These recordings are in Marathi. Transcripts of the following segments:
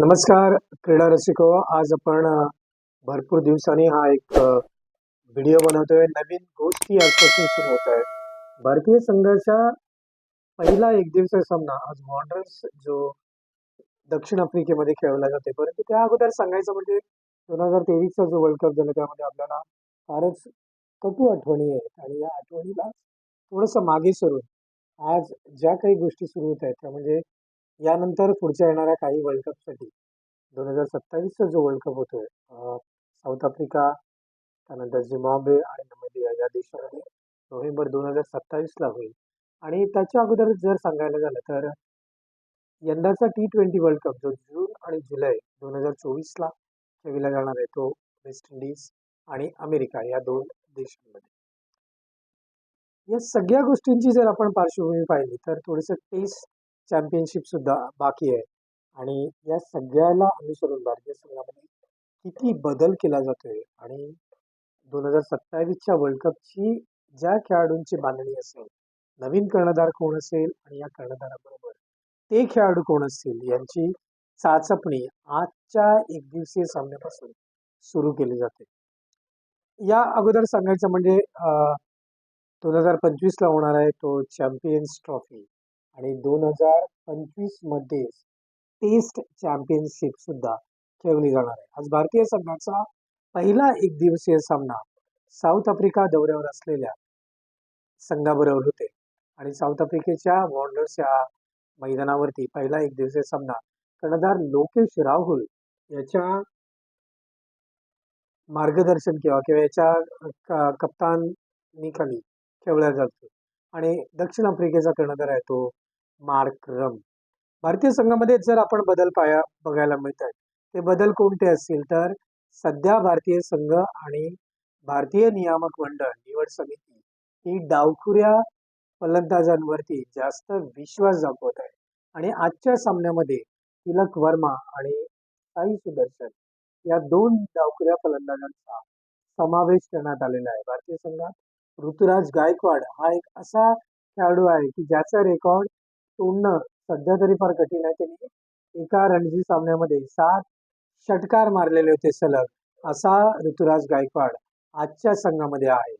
नमस्कार क्रीडा रसिको. आज आपण भरपूर दिवसांनी हा एक व्हिडिओ बनवतोय. नवीन गोष्टी आजपासून सुरू होत आहे भारतीय संघाचा पहिला एक दिवसीय सामना आज वॉन्डर्स जो दक्षिण आफ्रिकेमध्ये खेळला जाते परंतु त्या अगोदर सांगायचं म्हणजे दोन हजार तेवीसचा जो वर्ल्ड कप झाला त्यामध्ये आपल्याला फारच कटू आठवणी आहेत. आणि या आठवणीला थोडंसं मागे सरून आज ज्या काही गोष्टी सुरू होत आहेत त्या म्हणजे यानंतर पुढच्या येणाऱ्या काही वर्ल्ड कपसाठी दोन हजार सत्तावीसचा जो वर्ल्ड कप होतोय साऊथ आफ्रिका त्यानंतर झिम्बाब्वे आणि नमिबिया या देशामध्ये नोव्हेंबर दोन हजार सत्तावीसला होईल. आणि त्याच्या अगोदर जर सांगायला झालं तर यंदाचा टी ट्वेंटी वर्ल्ड कप जो जून आणि जुलै दोन हजार चोवीसला खेळला जाणार आहे तो वेस्ट इंडिज आणि अमेरिका या दोन देशांमध्ये. या सगळ्या गोष्टींची जर आपण पार्श्वभूमी पाहिली तर थोडंसं टेस्ट चॅम्पियनशिपसुद्धा बाकी आहे. आणि या सगळ्याला अनुसरून भारतीय संघामध्ये किती बदल केला जातोय आणि दोन हजार सत्तावीसच्या वर्ल्ड कपची ज्या खेळाडूंची बांधणी असेल नवीन कर्णधार कोण असेल आणि या कर्णधाराबरोबर ते खेळाडू कोण असतील यांची चाचपणी आजच्या एक दिवसीय सामन्यापासून सुरू केली जाते. या अगोदर सांगायचं म्हणजे दोन हजार पंचवीसला होणार आहे तो चॅम्पियन्स ट्रॉफी आणि दोन हजार पंचवीसमध्ये टेस्ट चॅम्पियनशिप सुद्धा खेळली जाणार आहे. आज भारतीय संघाचा पहिला एक दिवसीय सामना साऊथ आफ्रिका दौऱ्यावर असलेल्या संघाबरोबर होते. आणि साऊथ आफ्रिकेच्या वॉन्डर्स या मैदानावरती पहिला एक दिवसीय सामना कर्णधार लोकेश राहुल याच्या मार्गदर्शन किंवा किंवा याच्या क- कप्तानीखाली खेळला जातो. आणि दक्षिण आफ्रिकेचा कर्णधार आहे तो मार्क रम. भारतीय संघामध्ये जर आपण बदल पाया बघायला मिळत आहेत ते बदल कोणते असतील? तर सध्या भारतीय संघ आणि भारतीय नियामक मंडळ निवड समिती ही डावखुऱ्या फलंदाजांवरती जास्त विश्वास दाखवत आहे. आणि आजच्या सामन्यामध्ये तिलक वर्मा आणि साई सुदर्शन या दोन डावखुऱ्या फलंदाजांचा समावेश करण्यात आलेला आहे. भारतीय संघात ऋतुराज गायकवाड हा एक असा खेळाडू आहे की ज्याचा रेकॉर्ड तोडणं सध्या तरी फार कठीण आहे. त्यांनी एका रणजी सामन्यामध्ये सात षटकार मारलेले होते सलग. असा ऋतुराज गायकवाड आजच्या संघामध्ये आहे.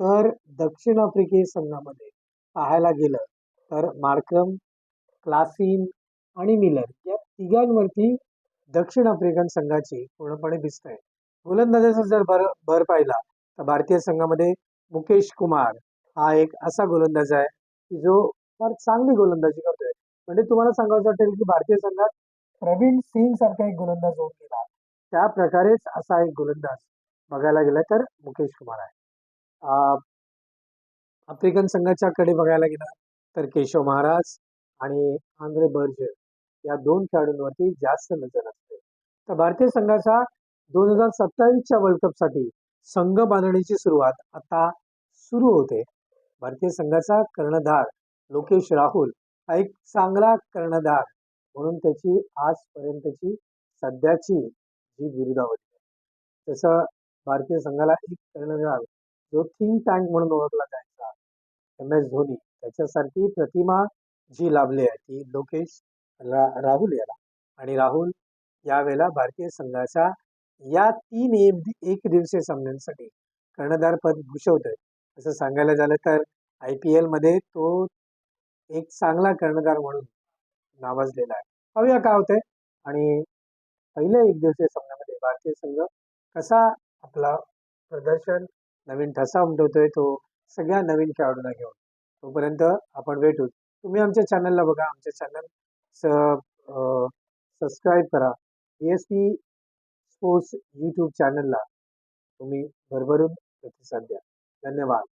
तर दक्षिण आफ्रिकी संघामध्ये पाहायला गेलं तर मार्कम क्लासिन आणि मिलर या तिघांवरती दक्षिण आफ्रिकन संघाची पूर्णपणे दिसत आहे. गोलंदाजाचा जर भर भर पाहिला तर भारतीय संघामध्ये मुकेश कुमार हा एक असा गोलंदाज आहे की जो फार चांगली गोलंदाजी करतोय. म्हणजे तुम्हाला सांगायचं वाटेल की भारतीय संघात प्रवीण सिंग सारखा एक गोलंदाज होऊन गेला. त्या प्रकारेच असा एक गोलंदाज बघायला गेला तर मुकेश कुमार आहे. आफ्रिकन संघाच्या कडे बघायला गेला तर केशव महाराज आणि आंध्रे बर्ज या दोन खेळाडूंवरती जास्त नजर असते. तर भारतीय संघाचा दोन हजार सत्तावीसच्या वर्ल्ड कपसाठी संघ बांधणीची सुरुवात आता सुरू होते. भारतीय संघाचा कर्णधार लोकेश राहुल हा एक चांगला कर्णधार म्हणून त्याची आजपर्यंतची सध्याची जी बिरुदावली आहे. तसं भारतीय संघाला एक कर्णधार जो थिंक टँक म्हणून ओळखला जायचा एम एस धोनी त्याच्यासारखी प्रतिमा जी लाभली आहे ती लोकेश रा राहुल याला. आणि राहुल यावेळेला भारतीय संघाच्या या तीन एक दिवसीय सामन्यांसाठी कर्णधार पद आहे असं सांगायला झालं तर आय पी एलमध्ये तो एक चांगला कर्णधार म्हणून नावाजलेला आहे. पाहूया काय होतंय. आणि पहिल्या एक दिवसीय सामन्यामध्ये भारतीय संघ कसा आपला प्रदर्शन नवीन ठसा उमटवतोय तो सगळ्या नवीन खेळाडूंना घेऊन तोपर्यंत आपण भेटू. तुम्ही आमच्या चॅनलला बघा. आमच्या चॅनल सबस्क्राईब करा. एस पी स्पोर्ट्स यूट्यूब चॅनलला तुम्ही भरभरून प्रतिसाद द्या. धन्यवाद.